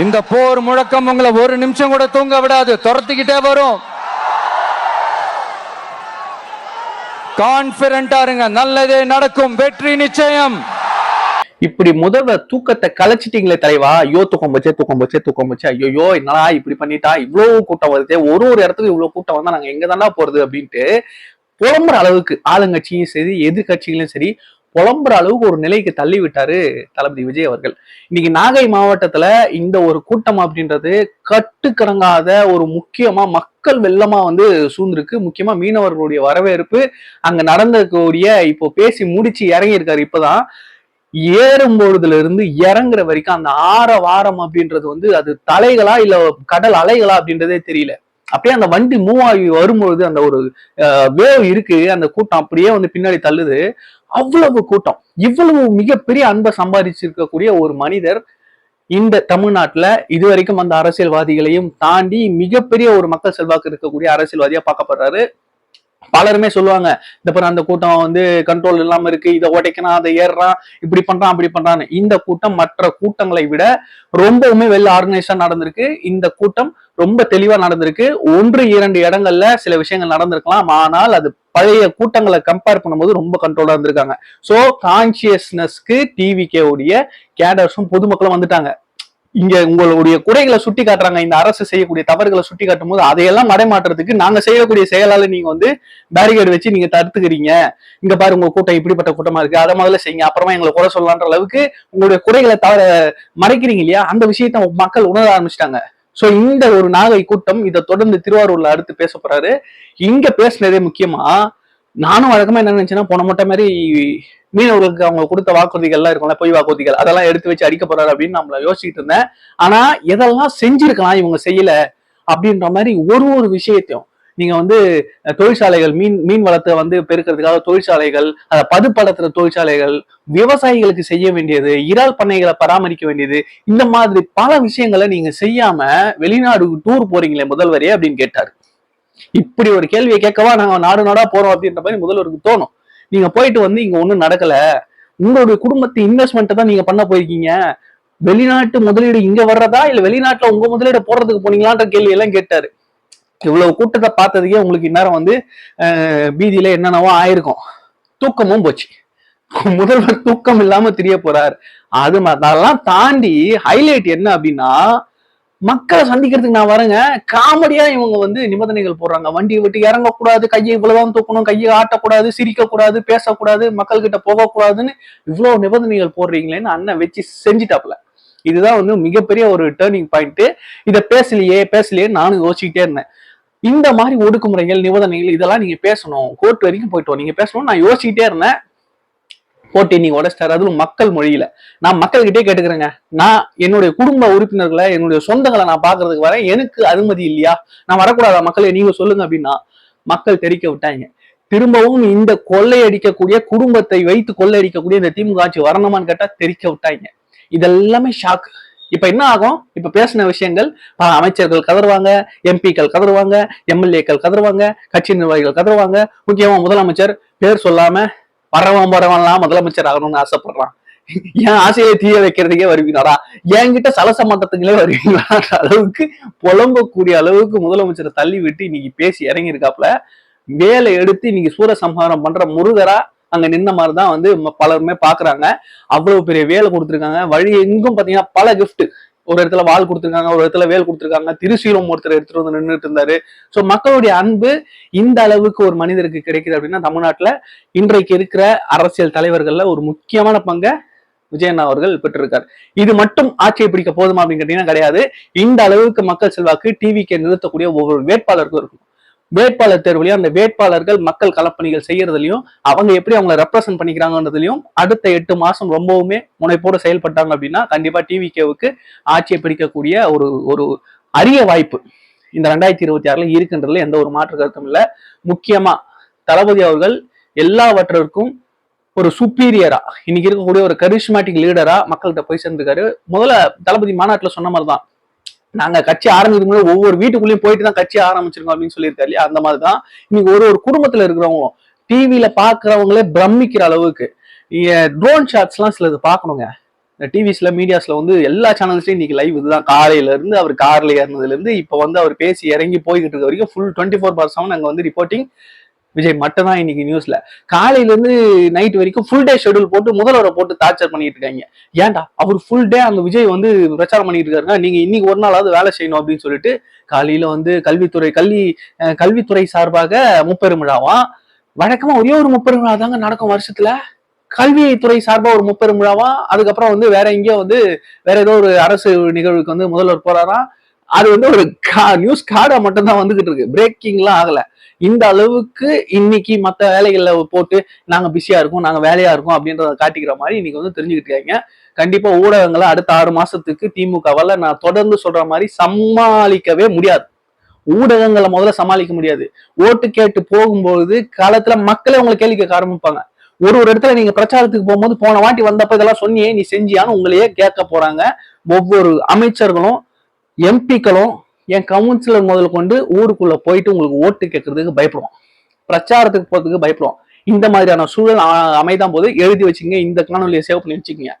இந்த போர் முழக்கம் உங்களை ஒரு நிமிஷம் கூட தூங்க விடாது. துரத்திக்கிட்டே வரும். கான்பிடண்டா இருங்க. நல்லதே நடக்கும். வெற்றி நிச்சயம். இப்படி முதல்வர் தூக்கத்தை கலைச்சிட்டீங்களே தலைவா. ஐயோ தூக்கம் வச்சே தூக்கம் வச்சே தூக்கம் வச்சே ஐயோ என்னடா இப்படி பண்ணிட்டா? இவ்வளவு கூட்டம் வருது. ஒரு ஒரு இடத்துக்கு இவ்வளவு கூட்டம் வந்தா நாங்க எங்க தானா போறது அப்படின்ட்டு புலம்புற அளவுக்கு ஆளுங்கட்சியும் சரி எதிர்கட்சிகளும் சரி புலம்புற அளவுக்கு ஒரு நிலைக்கு தள்ளி விட்டாரு தளபதி விஜய் அவர்கள். இன்னைக்கு நாகை மாவட்டத்துல இந்த ஒரு கூட்டம் அப்படின்றது கட்டுக்கடங்காத ஒரு முக்கியமா மக்கள் வெள்ளமா வந்து சூழ்ந்திருக்கு. முக்கியமா மீனவர்களுடைய வரவேற்பு அங்க நடந்தக்கூடிய இப்போ பேசி முடிச்சு இறங்கி இருக்காரு இப்பதான். ஏறும் பொழுதுல இருந்து இறங்குற வரைக்கும் அந்த ஆற வாரம் அப்படின்றது வந்து அது தலைகளா இல்ல கடல் அலைகளா அப்படின்றதே தெரியல. அப்படியே அந்த வண்டி மூவ் ஆகி வரும்பொழுது அந்த ஒரு வேவ் இருக்கு அந்த கூட்டம் அப்படியே வந்து பின்னாடி தள்ளுது. அவ்வளவு கூட்டம். இவ்வளவு மிகப்பெரிய அன்பை சம்பாதிச்சிருக்கக்கூடிய ஒரு மனிதர் இந்த தமிழ்நாட்டுல இதுவரைக்கும் அந்த அரசியல்வாதிகளையும் தாண்டி மிகப்பெரிய ஒரு மக்கள் செல்வாக்கு இருக்கக்கூடிய அரசியல்வாதியா பார்க்கப்படுறாரு. பலருமே சொல்லுவாங்க இந்த பாரு அந்த கூட்டம் வந்து கண்ட்ரோல் இல்லாம இருக்கு இதை உடைக்கணும் அதை ஏறுறான் இப்படி பண்றான் அப்படி பண்றான்னு. இந்த கூட்டம் மற்ற கூட்டங்களை விட ரொம்பவுமே வெல் ஆர்கனைஸா நடந்திருக்கு. இந்த கூட்டம் ரொம்ப தெளிவா நடந்திருக்கு. ஒன்று இரண்டு இடங்கள்ல சில விஷயங்கள் நடந்திருக்கலாம். ஆனால் அது பழைய கூட்டங்களை கம்பேர் பண்ணும்போது ரொம்ப கண்ட்ரோலா இருந்திருக்காங்க. சோ கான்சியஸ்னஸ்க்கு டிவிகே உடைய கேடர்ஸும் பொதுமக்களும் வந்துட்டாங்க. இங்க உங்களுடைய குறைகளை சுட்டி காட்டுறாங்க. இந்த அரசு செய்யக்கூடிய தவறுகளை சுட்டி காட்டும் போது அதையெல்லாம் மடைமாற்றுறதுக்கு நாங்க செய்யக்கூடிய செயலால நீங்க வந்து பேரிகேடு வச்சு நீங்க தடுத்துக்கிறீங்க. இங்க பாரு உங்க கூட்டம் இப்படிப்பட்ட கூட்டமா இருக்கு. அதை முதல்ல செய்யுங்க. அப்புறமா எங்களை குறை சொல்லலான்ற அளவுக்கு உங்களுடைய குறைகளை தவிர மறைக்கிறீங்க இல்லையா? அந்த விஷயத்த மக்கள் உணர ஆரம்பிச்சிட்டாங்க. சோ இந்த ஒரு நாகை கூட்டம் இதை தொடர்ந்து திருவாரூர்ல அடுத்து பேச போறாரு. இங்க பேசுனதே முக்கியமா நானும் வழக்கமா என்ன நினைச்சேன்னா போன மொட்டை மாதிரி மீனவர்களுக்கு அவங்க கொடுத்த வாக்குறுதிகள் எல்லாம் இருக்கும்ல பொய் வாக்குறுதிகள் அதெல்லாம் எடுத்து வச்சு அடிக்க போறாரு அப்படின்னு நம்மள யோசிச்சுட்டு இருந்தேன். ஆனா எதெல்லாம் செஞ்சிருக்கலாம் இவங்க செய்யல அப்படின்ற மாதிரி ஒரு ஒரு விஷயத்தையும் நீங்க வந்து தொழிற்சாலைகள் மீன் மீன் வளத்தை வந்து பெருக்கிறதுக்காக தொழிற்சாலைகள் அதை பதுப்படுத்துற தொழிற்சாலைகள் விவசாயிகளுக்கு செய்ய வேண்டியது இறால் பண்ணைகளை பராமரிக்க வேண்டியது இந்த மாதிரி பல விஷயங்களை நீங்க செய்யாம வெளிநாடு டூர் போறீங்களே முதல்வரே அப்படின்னு கேட்டாரு. இப்படி ஒரு கேள்வியை கேட்கவா நாங்க நாடு நாடா போறோம் அப்படின்ற மாதிரி முதல்வருக்கு தோணும். நீங்க போயிட்டு வந்து இங்க ஒண்ணும் நடக்கல. உங்களுடைய குடும்பத்து இன்வெஸ்ட்மெண்ட் தான் நீங்க பண்ண போயிருக்கீங்க. வெளிநாட்டு முதலீடு இங்க வர்றதா? இல்ல வெளிநாட்டுல உங்க முதலீடு போடுறதுக்கு போனீங்களான்ற கேள்வி எல்லாம் கேட்டாரு. இவ்வளவு கூட்டத்தை பார்த்ததுக்கே உங்களுக்கு இந்நேரம் வந்து பீதியில என்னென்னவோ ஆயிருக்கும். தூக்கமும் போச்சு. முதல்வர் தூக்கம் இல்லாம தெரிய போறார். அது அதெல்லாம் தாண்டி ஹைலைட் என்ன அப்படின்னா மக்களை சந்திக்கிறதுக்கு நான் வரேங்க. காமெடியா இவங்க வந்து நிபந்தனைகள் போடுறாங்க. வண்டியை விட்டு இறங்கக்கூடாது கையை இவ்வளவுதான் தூக்கணும் கையை ஆட்டக்கூடாது சிரிக்கக்கூடாது பேசக்கூடாது மக்கள் கிட்ட போகக்கூடாதுன்னு இவ்வளவு நிபந்தனைகள் போடுறீங்களேன்னு அண்ணன் வச்சு செஞ்சுட்டாப்ல இதுதான் வந்து மிகப்பெரிய ஒரு டேர்னிங் பாயிண்ட் இதை பேசலையே பேசலையே நானும் யோசிச்சுக்கிட்டே இருந்தேன். இந்த மாதிரி ஒடுக்குமுறைகள் நிபந்தனைகள் இதெல்லாம் நீங்க பேசணும். கோர்ட் வரைக்கும் போயிட்டு நீங்க பேசணும் நான் யோசிச்சுட்டே இருந்தேன். போட்டு நீங்க உடச்சிட்டாரு அதுவும் மக்கள் மொழியில. நான் மக்கள்கிட்டே கேட்டுக்கிறேங்க. நான் என்னுடைய குடும்ப உறுப்பினர்களை என்னுடைய சொந்தங்களை நான் பாக்குறதுக்கு வரேன். எனக்கு அனுமதி இல்லையா? நான் வரக்கூடாதா? மக்களை நீங்க சொல்லுங்க அப்படின்னா மக்கள் தெரிக்க விட்டாங்க. திரும்பவும் இந்த கொள்ளையடிக்கக்கூடிய குடும்பத்தை வைத்து கொள்ளையடிக்கக்கூடிய இந்த திமுக ஆட்சி வரணுமான்னு கேட்டா தெரிக்க விட்டாங்க. இதெல்லாமே ஷாக் இப்ப என்ன ஆகும்? இப்ப பேசின விஷயங்கள் அமைச்சர்கள் கதறுவாங்க எம்பிக்கள் கதறுவாங்க எம்எல்ஏக்கள் கதறுவாங்க கட்சி நிர்வாகிகள் கதறுவாங்க. முக்கியமா முதலமைச்சர் பேர் சொல்லாம வரவன் வரவன்லாம் முதலமைச்சர் ஆகணும்னு ஆசைப்படுறான். என் ஆசையை தீய வைக்கிறதுக்கே வருவீங்களா என்கிட்ட சலச மட்டத்துங்களே வருவீங்களா அளவுக்கு புலம்பக்கூடிய அளவுக்கு முதலமைச்சரை தள்ளி விட்டு இன்னைக்கு பேசி இறங்கியிருக்காப்ல வேலை எடுத்து இன்னைக்கு சூரசம்ஹாரம் பண்ற முருகரா அங்க நின்ன மாதிரி தான் வந்து பலருமே பாக்குறாங்க. அவ்வளவு பெரிய வேலை கொடுத்துருக்காங்க. வழி எங்கும் பாத்தீங்கன்னா பல கிஃப்ட் ஒரு இடத்துல வாள் கொடுத்துருக்காங்க ஒரு இடத்துல வேல் கொடுத்துருக்காங்க. திருசீலம் ஒருத்தர் எடுத்துட்டு வந்து நின்றுட்டு இருந்தாரு. சோ மக்களுடைய அன்பு இந்த அளவுக்கு ஒரு மனிதருக்கு கிடைக்குது அப்படின்னா தமிழ்நாட்டுல இன்றைக்கு இருக்கிற அரசியல் தலைவர்கள்ல ஒரு முக்கியமான பங்கை விஜயண்ணா அவர்கள் பெற்றிருக்கார். இது மட்டும் ஆட்சியை பிடிக்க போதுமா அப்படின்னு கேட்டீங்கன்னா கிடையாது. இந்த அளவுக்கு மக்கள் செல்வாக்கு டிவிக்கு நிறுத்தக்கூடிய ஒவ்வொரு வேட்பாளருக்கும் இருக்கும் வேட்பாளர் தேர்வுலையும் அந்த வேட்பாளர்கள் மக்கள் களப்பணிகள் செய்யறதுலையும் அவங்க எப்படி அவங்களை ரெப்ரசென்ட் பண்ணிக்கிறாங்கன்றதுலையும் அடுத்த எட்டு மாசம் ரொம்பவுமே முனைப்போடு செயல்பட்டாங்க அப்படின்னா கண்டிப்பா டிவிகேவுக்கு ஆட்சியை பிடிக்கக்கூடிய ஒரு ஒரு அரிய வாய்ப்பு இந்த ரெண்டாயிரத்தி இருபத்தி ஆறுல இருக்குன்றதுல எந்த ஒரு மாற்று கருத்தும் இல்லை. முக்கியமா தளபதி அவர்கள் எல்லாவற்றிற்கும் ஒரு சுப்பீரியரா இன்னைக்கு இருக்கக்கூடிய ஒரு கரிஷ்மேட்டிக் லீடரா மக்கள்கிட்ட போய் சேர்ந்திருக்காரு. முதல்ல தளபதி மாநாட்டுல சொன்ன மாதிரி தான் நாங்க கட்சி ஆரம்பிக்கும் போது ஒவ்வொரு வீட்டுக்குள்ளேயும் போயிட்டு தான் கட்சி ஆரம்பிச்சிருக்கோம் அப்படின்னு சொல்லியிருக்காரு இல்லையா? அந்த மாதிரி தான் இன்னைக்கு ஒரு ஒரு குடும்பத்துல இருக்கிறவங்களும் டிவியில பாக்குறவங்களே பிரமிக்கிற அளவுக்கு ட்ரோன் ஷாட்ஸ் எல்லாம் சிலது பார்க்கணுங்க. இந்த டிவிஸ்ல மீடியாஸ்ல வந்து எல்லா சேனல்ஸ்லயும் இன்னைக்கு லைவ் இதுதான். காலையில இருந்து அவர் கார்ல ஏறினதுல இருந்து இப்ப வந்து அவர் பேசி இறங்கி போய்கிட்டு இருக்க வரைக்கும் full twenty four by seven அங்க வந்து ரிப்போர்ட்டிங் விஜய் மட்டும் தான் இன்னைக்கு நியூஸ்ல காலையில இருந்து நைட் வரைக்கும் ஃபுல் டே ஷெட்யூல் போட்டு முதல்வரை போட்டு டார்ச்சர் பண்ணிட்டு இருக்காங்க. ஏன்டா? அவர் ஃபுல் டே அந்த விஜய் வந்து பிரச்சாரம் பண்ணிட்டு இருக்காருங்க நீங்க இன்னைக்கு ஒரு நாளாவது வேலை செய்யணும் அப்படின்னு சொல்லிட்டு காலையில வந்து கல்வித்துறை கல்வி கல்வித்துறை சார்பாக முப்பெரும் விழாவா? வழக்கமா ஒரே ஒரு முப்பெரும் விழா தாங்க நடக்கும் வருஷத்துல. கல்வித்துறை சார்பாக ஒரு முப்பெரும் விழாவா? அதுக்கப்புறம் வந்து வேற எங்கேயோ வந்து வேற ஏதோ ஒரு அரசு நிகழ்வுக்கு வந்து முதல்வர் போறாராம் அது வந்து ஒரு கா நியூஸ் கார்டா மட்டும் தான் வந்துகிட்டு இருக்கு. பிரேக்கிங்லாம் ஆகல. இந்த அளவுக்கு இன்னைக்கு மத்த வேலைகள்ல போட்டு நாங்க பிஸியா இருக்கோம் நாங்க வேலையா இருக்கோம் அப்படின்றத காட்டிக்கிற மாதிரி இன்னைக்கு வந்து தெரிஞ்சுக்கிட்டு இருக்காங்க. கண்டிப்பா ஊடகங்களை அடுத்த ஆறு மாசத்துக்கு திமுகவால நான் தொடர்ந்து சொல்ற மாதிரி சமாளிக்கவே முடியாது. ஊடகங்களை முதல்ல சமாளிக்க முடியாது. ஓட்டு கேட்டு போகும்போது காலத்துல மக்களே உங்களை கேள்வி கேட்க ஆரம்பிப்பாங்க. ஒரு ஒரு இடத்துல நீங்க பிரச்சாரத்துக்கு போகும்போது போன வாட்டி வந்தப்ப இதெல்லாம் சொன்னியே நீ செஞ்சியான்னு உங்களையே கேட்க போறாங்க. ஒவ்வொரு அமைச்சர்களும் எம்பிக்களும் என் கவுன்சிலர் முதல் கொண்டு ஊருக்குள்ள போயிட்டு உங்களுக்கு ஓட்டு கேட்கறதுக்கு பயப்படுவோம் பிரச்சாரத்துக்கு போறதுக்கு பயப்படுவோம் இந்த மாதிரியான சூழல் அமைதான் போது எழுதி வச்சுங்க இந்த காணொலியை சேவ் பண்ணி வச்சுக்கோங்க.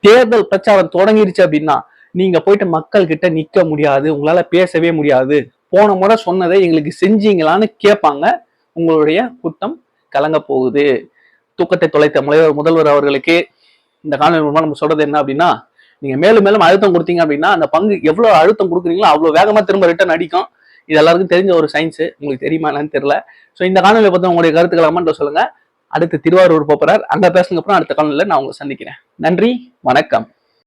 தேர்தல் பிரச்சாரம் தொடங்கிருச்சு அப்படின்னா நீங்க போயிட்டு மக்கள் கிட்ட நிக்க முடியாது உங்களால பேசவே முடியாது. போன முறை சொன்னதை எங்களுக்கு செஞ்சீங்களான்னு கேட்பாங்க. உங்களுடைய குத்தம் கலங்க போகுது. தூக்கத்தை தொலைத்த முதல்வர் முதல்வர் அவர்களுக்கு இந்த காணொலி மூலமா நம்ம சொல்றது என்ன அப்படின்னா நீங்க மேலும் மேலும் அழுத்தம் கொடுத்தீங்க அப்படின்னா அந்த பங்கு எவ்வளவு அழுத்தம் கொடுக்குறீங்களோ அவ்வளவு வேகமா திரும்ப ரிட்டர்ன் அடிக்கும். இது எல்லாருக்கும் தெரிஞ்ச ஒரு சயின்ஸ் உங்களுக்கு தெரியுமா என்னன்னு தெரியல. ஸோ இந்த காணொலியை பத்தி உங்களுடைய கருத்துக்களை கமெண்ட்ல சொல்லுங்க. அடுத்து திருவாரூர் போறார். அங்க பேசுனதுக்கு அப்புறம் அடுத்த காணொலியில நான் உங்களை சந்திக்கிறேன். நன்றி வணக்கம்.